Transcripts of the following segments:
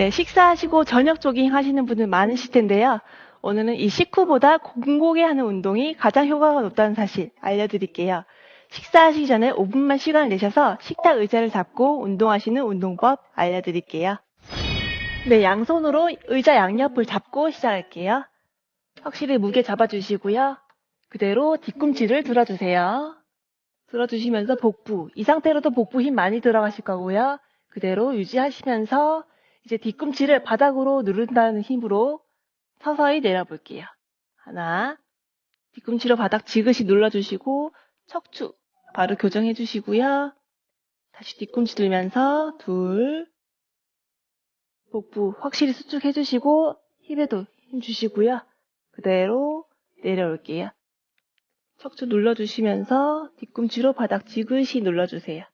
네, 식사하시고 저녁 조깅 하시는 분들 많으실 텐데요. 오늘은 이 식후보다 공복에 하는 운동이 가장 효과가 높다는 사실 알려드릴게요. 식사하시기 전에 5분만 시간을 내셔서 식탁 의자를 잡고 운동하시는 운동법 알려드릴게요. 네, 양손으로 의자 양옆을 잡고 시작할게요. 확실히 무게 잡아주시고요. 그대로 뒤꿈치를 들어주세요. 들어주시면서 복부, 이 상태로도 복부 힘 많이 들어가실 거고요. 그대로 유지하시면서 이제 뒤꿈치를 바닥으로 누른다는 힘으로 서서히 내려볼게요. 하나, 뒤꿈치로 바닥 지그시 눌러주시고 척추 바로 교정해 주시고요. 다시 뒤꿈치 들면서 둘, 복부 확실히 수축해 주시고 힙에도 힘 주시고요. 그대로 내려올게요. 척추 눌러주시면서 뒤꿈치로 바닥 지그시 눌러주세요.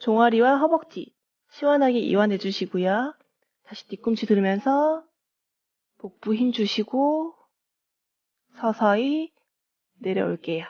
종아리와 허벅지 시원하게 이완해 주시고요. 다시 뒤꿈치 들으면서 복부 힘 주시고 서서히 내려올게요.